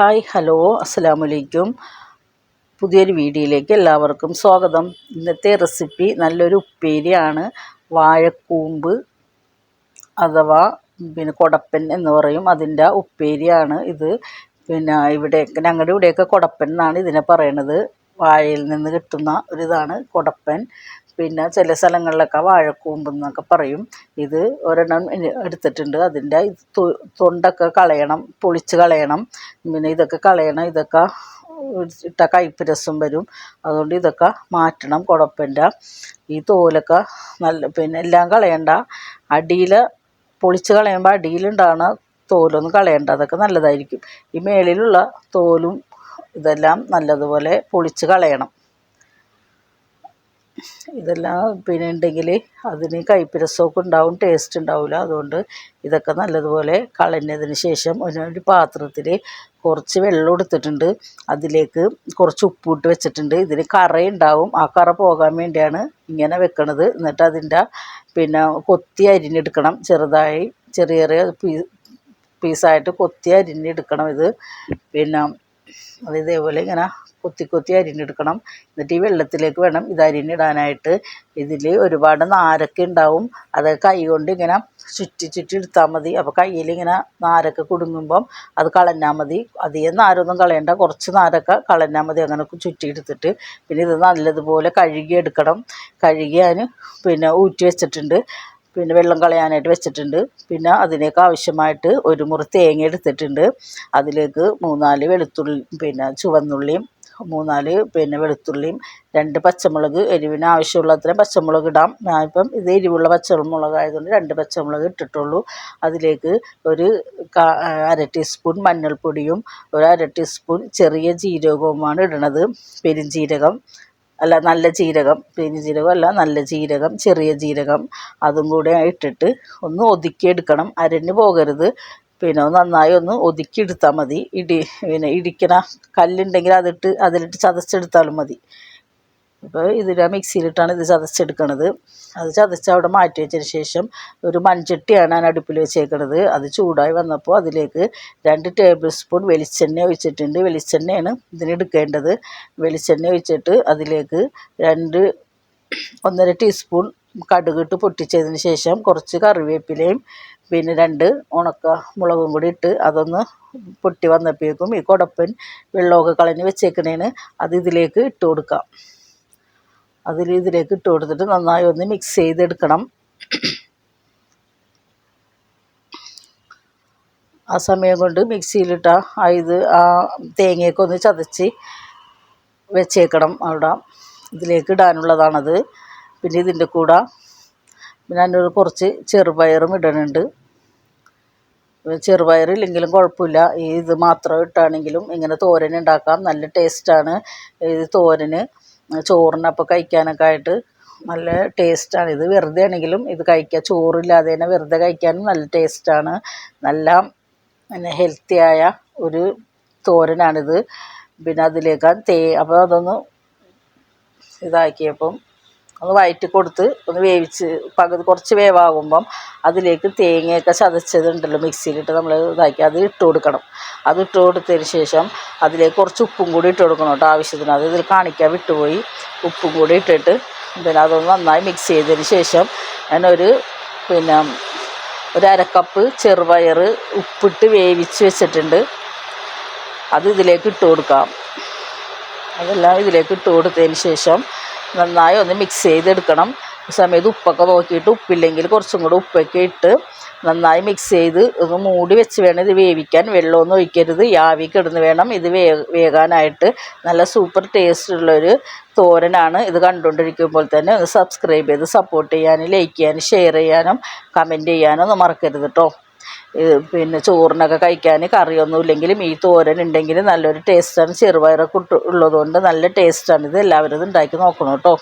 Hi hello അസ്സാം വലൈക്കും പുതിയൊരു വീഡിയോയിലേക്ക് എല്ലാവർക്കും സ്വാഗതം. ഇന്നത്തെ റെസിപ്പി നല്ലൊരു ഉപ്പേരിയാണ്. വാഴക്കൂമ്പ് അഥവാ പിന്നെ കൊടപ്പൻ എന്ന് പറയും. അതിന്റെ ഉപ്പേരിയാണ് ഇത്. പിന്നെ ഇവിടെ ഞങ്ങളുടെ ഇവിടെയൊക്കെ കൊടപ്പൻ എന്നാണ് ഇതിനെ പറയണത്. വാഴയിൽ നിന്ന് കിട്ടുന്ന ഒരിതാണ് കൊടപ്പൻ. പിന്നെ ചില സ്ഥലങ്ങളിലൊക്കെ വാഴക്കൂമ്പ് എന്നൊക്കെ പറയും. ഇത് ഒരെണ്ണം എടുത്തിട്ടുണ്ട്. അതിന്റെ തൊണ്ടൊക്കെ കളയണം പൊളിച്ച് കളയണം. പിന്നെ ഇതൊക്കെ കളയണം ഇതൊക്കെ ഇട്ട കയ്പ്പ് രസം വരും. അതുകൊണ്ട് ഇതൊക്കെ മാറ്റണം കുഴപ്പമില്ല ഈ തോലൊക്കെ നല്ല പിന്നെ എല്ലാം കളയണ്ട. അടിയിൽ പൊളിച്ച് കളയുമ്പോൾ അടിയിലുണ്ടാകുന്ന തോലൊന്നും കളയണ്ട. അതൊക്കെ നല്ലതായിരിക്കും. ഈ മേളിലുള്ള തോലും ഇതെല്ലാം നല്ലതുപോലെ പൊളിച്ച് കളയണം. ഇതെല്ലാം പിന്നെ ഉണ്ടെങ്കിൽ അതിന് കൈപ്പിരസമൊക്കെ ഉണ്ടാവും ടേസ്റ്റ് ഉണ്ടാവില്ല അതുകൊണ്ട് ഇതൊക്കെ നല്ലതുപോലെ കളഞ്ഞതിന് ശേഷം ഒരു പാത്രത്തിൽ കുറച്ച് വെള്ളം എടുത്തിട്ടുണ്ട്. അതിലേക്ക് കുറച്ച് ഉപ്പിട്ട് വെച്ചിട്ടുണ്ട്. ഇതിന് കറ ഉണ്ടാവും ആ കറ പോകാൻ വേണ്ടിയാണ് ഇങ്ങനെ വെക്കണത്. എന്നിട്ട് അതിന്റെ പിന്നെ കൊത്തി അരിഞ്ഞെടുക്കണം. ചെറുതായി ചെറിയ ചെറിയ പീസായിട്ട് കൊത്തി അരിഞ്ഞെടുക്കണം ഇത്. പിന്നെ അത് ഇതേപോലെ ഇങ്ങനെ കൊത്തി കൊത്തി അരിഞ്ഞെടുക്കണം എന്നിട്ട് ഈ വെള്ളത്തിലേക്ക് വേണം ഇത് അരിഞ്ഞിടാനായിട്ട് ഇതിൽ ഒരുപാട് നാരൊക്കെ ഉണ്ടാവും. അത് കൈ കൊണ്ട് ഇങ്ങനെ ചുറ്റി ചുറ്റി എടുത്താൽ മതി. അപ്പോൾ കയ്യിൽ ഇങ്ങനെ നാരൊക്കെ കുടുങ്ങുമ്പം അത് കളഞ്ഞാൽ മതി. അധികം നാരൊന്നും കളയണ്ട. കുറച്ച് നാരൊക്കെ കളഞ്ഞാൽ മതി അങ്ങനെ ചുറ്റി എടുത്തിട്ട്. പിന്നെ ഇത് നല്ലതുപോലെ കഴുകി എടുക്കണം. ഞാൻ പിന്നെ ഊറ്റി വെച്ചിട്ടുണ്ട്. പിന്നെ വെള്ളം കളയാനായിട്ട് വെച്ചിട്ടുണ്ട്. പിന്നെ അതിലേക്ക് ആവശ്യമായിട്ട് ഒരു മുറി തേങ്ങ എടുത്തിട്ടുണ്ട്. അതിലേക്ക് മൂന്നാൽ വെളുത്തുള്ളി പിന്നെ ചുവന്നുള്ളിയും മൂന്നാൽ പിന്നെ വെളുത്തുള്ളിയും രണ്ട് പച്ചമുളക് എരിവിന് ആവശ്യമുള്ള അത്രയും പച്ചമുളക് ഇടാം. ഞാൻ ഞാനിപ്പം ഇത് എരിവുള്ള പച്ചമുളക് ആയതുകൊണ്ട് രണ്ട് പച്ചമുളക് ഇട്ടിട്ടുള്ളൂ. അതിലേക്ക് ഒരു അര ടീസ്പൂൺ മഞ്ഞൾപ്പൊടിയും ഒരു അര ടീസ്പൂൺ ചെറിയ ജീരകവുമാണ് ഇടണത്. പെരുംജീരകം അല്ല നല്ല ജീരകം പെരുംജീരകം അല്ല നല്ല ജീരകം ചെറിയ ജീരകം അതും കൂടെ ഇട്ടിട്ട് ഒന്ന് ഒതുക്കിയെടുക്കണം. അരഞ്ഞു പോകരുത്. പിന്നെ നന്നായി ഒന്ന് ഒതുക്കി എടുത്താൽ മതി. ഇടി പിന്നെ ഇടിക്കണ കല്ലുണ്ടെങ്കിൽ അതിട്ട് അതിലിട്ട് ചതച്ചെടുത്താലും മതി. ഇപ്പോൾ ഇതിൽ മിക്സിയിലിട്ടാണ് ഇത് ചതച്ചെടുക്കണത്. അത് ചതച്ച് അവിടെ മാറ്റി വെച്ചതിന് ശേഷം ഒരു മൺചട്ടിയാണ് ഞാൻ അടുപ്പിൽ വെച്ചേക്കണത്. അത് ചൂടായി വന്നപ്പോൾ അതിലേക്ക് രണ്ട് ടേബിൾ സ്പൂൺ വെളിച്ചെണ്ണ ഒഴിച്ചിട്ടുണ്ട്. വെളിച്ചെണ്ണയാണ് ഇതിന് എടുക്കേണ്ടത്. വെളിച്ചെണ്ണ ഒഴിച്ചിട്ട് അതിലേക്ക് രണ്ട് ഒന്നര ടീസ്പൂൺ കടുകിട്ട് പൊട്ടിച്ചതിന് ശേഷം കുറച്ച് കറിവേപ്പിലയും പിന്നെ രണ്ട് ഉണക്ക മുളകും കൂടി ഇട്ട് അതൊന്ന് പൊട്ടി വന്നപ്പോഴേക്കും ഈ കുടപ്പൻ വെള്ളമൊക്കെ കളഞ്ഞ് വെച്ചേക്കണേന് അത് ഇതിലേക്ക് ഇട്ട് കൊടുക്കാം. അതിൽ ഇതിലേക്ക് ഇട്ട് കൊടുത്തിട്ട് നന്നായി ഒന്ന് മിക്സ് ചെയ്തെടുക്കണം. ആ സമയം കൊണ്ട് മിക്സിയിലിട്ട ഇത് ആ തേങ്ങയൊക്കെ ഒന്ന് ചതച്ച് വെച്ചേക്കണം അവിടെ. ഇതിലേക്ക് ഇടാനുള്ളതാണത്. പിന്നെ ഇതിന്റെ കൂടെ പിന്നെ ഞാനൊരു കുറച്ച് ചെറുപയറും ഇടണുണ്ട്. ചെറുപയറില്ലെങ്കിലും കുഴപ്പമില്ല. ഈ ഇത് മാത്രം ഇട്ടാണെങ്കിലും ഇങ്ങനെ തോരൻ ഉണ്ടാക്കാം. നല്ല ടേസ്റ്റാണ് ഇത് തോരന് ചോറിനപ്പോൾ കഴിക്കാനൊക്കെ ആയിട്ട് നല്ല ടേസ്റ്റാണ് ഇത് വെറുതെ ആണെങ്കിലും ഇത് കഴിക്കുക ചോറില്ലാതെ തന്നെ വെറുതെ കഴിക്കാനും നല്ല ടേസ്റ്റാണ് നല്ല പിന്നെ ഹെൽത്തിയായ ഒരു തോരനാണിത്. പിന്നെ അതിലേക്ക് തേ അപ്പോൾ അതൊന്ന് ഇതാക്കിയപ്പം ഒന്ന് വയറ്റി കൊടുത്ത് ഒന്ന് വേവിച്ച് പകുതി കുറച്ച് വേവാകുമ്പം അതിലേക്ക് തേങ്ങയൊക്കെ ചതച്ചതുണ്ടല്ലോ മിക്സിയിലിട്ട് നമ്മൾ ഇതാക്കി അത് ഇട്ട് കൊടുക്കണം. അത് ഇട്ട് കൊടുത്തതിന് ശേഷം അതിലേക്ക് കുറച്ച് ഉപ്പും കൂടി ഇട്ട് കൊടുക്കണം കേട്ടോ ആവശ്യത്തിന്. അത് ഇതിൽ കാണിക്കാൻ വിട്ടുപോയി. ഉപ്പും കൂടി ഇട്ടിട്ട് പിന്നെ അതൊന്ന് നന്നായി മിക്സ് ചെയ്തതിന് ശേഷം ഞാനൊരു പിന്നെ ഒരു അരക്കപ്പ് ചെറുപയർ ഉപ്പിട്ട് വേവിച്ച് വെച്ചിട്ടുണ്ട്. അത് ഇതിലേക്ക് ഇട്ട് കൊടുക്കാം. അതെല്ലാം ഇതിലേക്ക് ഇട്ട് കൊടുത്തതിന് ശേഷം നന്നായി ഒന്ന് മിക്സ് ചെയ്തെടുക്കണം. സമയത്ത് ഉപ്പൊക്കെ നോക്കിയിട്ട് ഉപ്പില്ലെങ്കിൽ കുറച്ചും കൂടെ ഉപ്പൊക്കെ ഇട്ട് നന്നായി മിക്സ് ചെയ്ത് ഒന്ന് മൂടി വെച്ച് വേണം ഇത് വേവിക്കാൻ. വെള്ളമൊന്നും ഒഴിക്കരുത്. ഈ ആവി കിടന്ന് വേണം ഇത് വേ വേകാനായിട്ട്. നല്ല സൂപ്പർ ടേസ്റ്റ് ഉള്ളൊരു തോരനാണ് ഇത് കണ്ടുകൊണ്ടിരിക്കുമ്പോൾ തന്നെ ഒന്ന് സബ്സ്ക്രൈബ് ചെയ്ത് സപ്പോർട്ട് ചെയ്യാനും ലൈക്ക് ചെയ്യാനും ഷെയർ ചെയ്യാനും കമന്റ് ചെയ്യാനും ഒന്നും മറക്കരുത് കേട്ടോ പിന്നെ ചോറിനൊക്കെ കഴിക്കാൻ കറിയൊന്നും ഇല്ലെങ്കിലും ഈ തോരൻ ഉണ്ടെങ്കിൽ നല്ലൊരു ടേസ്റ്റാണ് ചെറുപയറൊക്കെ ഉള്ളതുകൊണ്ട് നല്ല ടേസ്റ്റാണ് ഇത് എല്ലാവരും ഇത് ഉണ്ടാക്കി നോക്കണം കേട്ടോ.